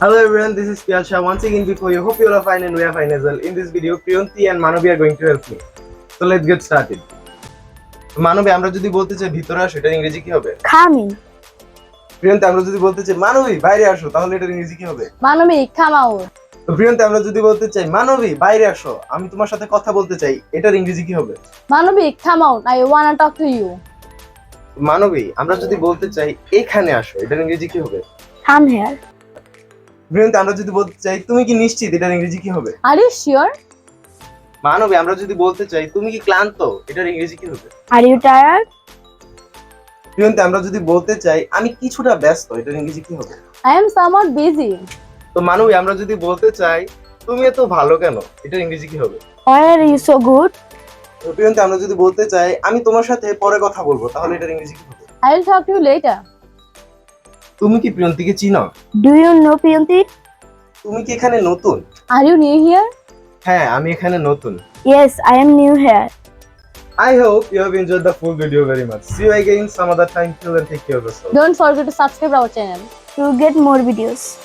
Hello everyone, this is Piyasha once again before you. Hope you all are fine and we are fine as well. In this video, Priyanti and Manavi are going to help me. So let's get started. মানবী আমরা যদি বলতে চাই ভিতরে আসো এটার ইংরেজি কি হবে in. প্রিয়ন্তি আমরা যদি বলতে চাই মানবী বাইরে আসো তাহলে এটার ইংরেজি কি হবে come out. তো প্রিয়ন্তি আমরা যদি বলতে চাই মানবী বাইরে আসো আমি তোমার সাথে কথা বলতে চাই এটার ইংরেজি কি হবে come out. I wanna talk to you. মানবী আমরা যদি বলতে চাই এখানে আসো এটার ইংরেজি কি হবে Come here. প্রিয়ন্তি আমরা যদি বলতে চাই তুমি কি নিশ্চিত এটার ইংরেজি কি হবে Are you sure? মানবী আমরা যদি বলতে চাই তুমি কি ক্লান্ত এটার ইংরেজি কি হবে Are you tired? প্রিয়ন্তি আমরা যদি বলতে চাই আমি কিছুটা ব্যস্ত এটার ইংরেজি কি হবে I am somewhat busy. তো মানবী আমরা যদি বলতে চাই তুমি এত ভালো কেন এটার ইংরেজি কি হবে are you so good? তো প্রিয়ন্তি আমরা যদি বলতে চাই আমি তোমার সাথে পরে কথা বলব তাহলে এটার ইংরেজি কি হবে I will talk to you later. তুমি কি প্রিয়ন্তিকে চিনো Do you know Priyanti? তুমি কি এখানে নতুন Are you new here? হ্যাঁ আমি এখানে নতুন Yes, I am new here. I hope you have enjoyed the full video very much. See you again some other time. Till then, take care of yourself. Don't forget to subscribe our channel. to get more videos.